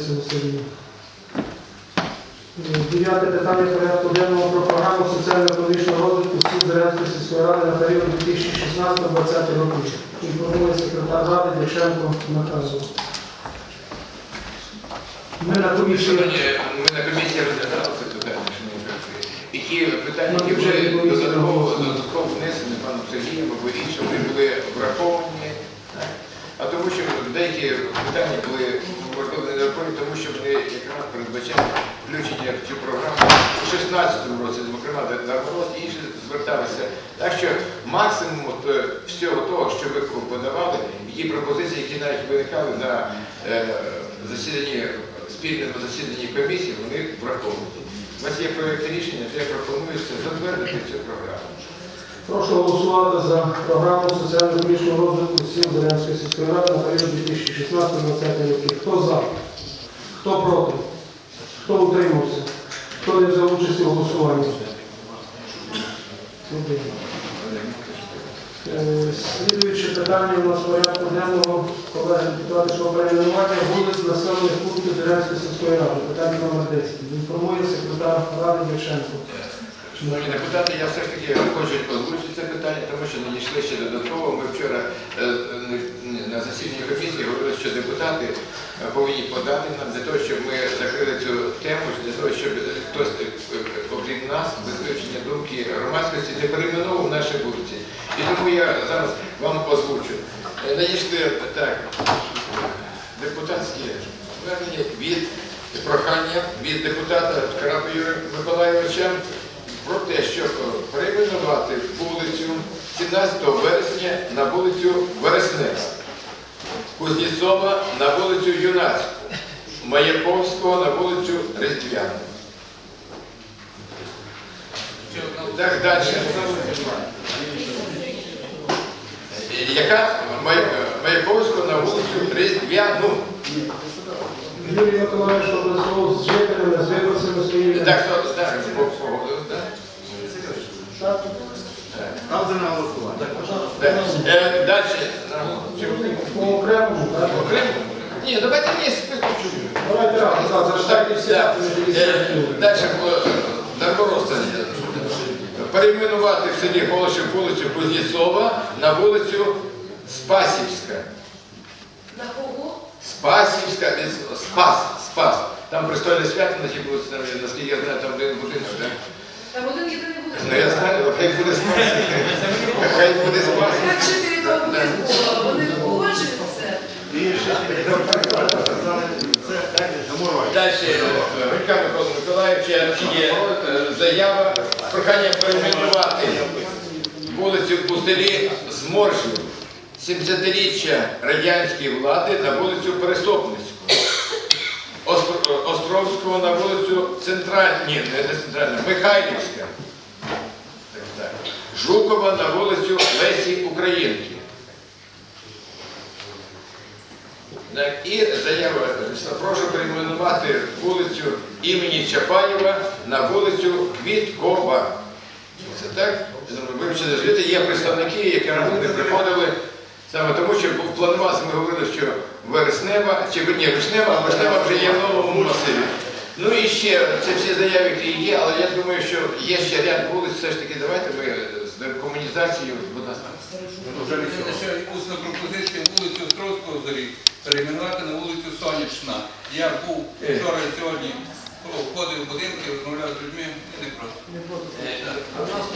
Лариса Васильівна. Е, Дев'яте питання порядку денного про програму соціально-економічного розвитку сіл Зарянської сільської ради на період 2016-2020 років. Інформує секретар ради Дяченко Михайло. Ми на комісії ми на комісії розглядали це питання, шановні. І ті питання, які вже додатково додатково внесені паном Сергієм або іншим, вони були враховані. так. А тому що деякі питання були можливо не враховані, тому що вони якраз передбачають включення в цю програму у 16 році, зокрема Дармороз і інші зверталися. Так що максимум е, всього того, що ви подавали, і пропозиції, які навіть виникали на е, засіданні спільному засіданні комісії, вони враховані. У нас є проєкт рішення, де пропонується затвердити цю програму. Прошу голосувати за програму соціально-економічного розвитку сіл Зарянської сільської ради на період 2016-2020 років. Хто за? Хто проти? Хто утримався? Хто не взяв участь у голосуванні? Е, Слідуюче питання у нас порядку денного, колеги депутати, що перейменування вулиць населених пунктів Зарянської сільської ради. Питання номер 10. Інформує секретар ради Дяченко. Шановні депутати, я все ж таки хочу озвучити це питання, тому що надійшли ще додатково. Ми вчора е, на засіданні комісії говорили, що депутати е, повинні подати нам для того, щоб ми закрили цю тему, для того, щоб хтось, е, окрім нас, без вивчення думки громадськості, не перейменовував наші вулиці. І тому я зараз вам озвучу. Е, Надійшли так, депутатські звернення від прохання від депутата Карапа Юрія Миколайовича про те, щоб перейменувати вулицю 17 вересня на вулицю Вереснева, Кузнєцова на вулицю Юнацьку, Маяковського на вулицю Різдвяну. Так далі. Яка Маяковського на вулицю Різдвяну? Юрій Миколаївич обов'язково з жителями, з виборцями своїми. Так, По окремому, так? Окремо? Ні, давайте мені список. Давайте разом, так, зачитайте всі Е. Далі Дармороз. Перейменувати в селі Голошів вулицю Кузнєцова на вулицю Спасівська. На кого? Спасівська, Спас, Спас. Там престольне свято на тій вулиці, наскільки я знаю, там один будинок, так? Там один єдиний буде. Ну я знаю, хай буде Спас. Хай буде Спас. Як жителі того будинку, вони погоджуються. Це дайте. Далі Гринька Микола Миколаївича є е, заява з проханням перейменувати вулицю у селі Зморжів 70-річчя радянської влади на вулицю Пересопницьку. Островського на вулицю Центральну, ні, не Центральна, Михайлівська. Жукова на вулицю Лесі Українки. Так, і заява, прошу перейменувати вулицю імені Чапаєва на вулицю Квіткова. Це так? Вивчили звідти, є представники, які не приходили. Саме тому, що був планувався, ми говорили, що вереснева, чи ні, вишнева, а вишнева вже є в новому масиві. Ну і ще це всі заяви, які є, але я думаю, що є ще ряд вулиць, все ж таки, давайте ми з комунізацією, будь ласка. Усна пропозиція вулицю Острозького зорі перейменувати на вулицю Сонячна. Я був вчора і сьогодні, ходив в будинки, розмовляв з людьми, і не проти. Проти.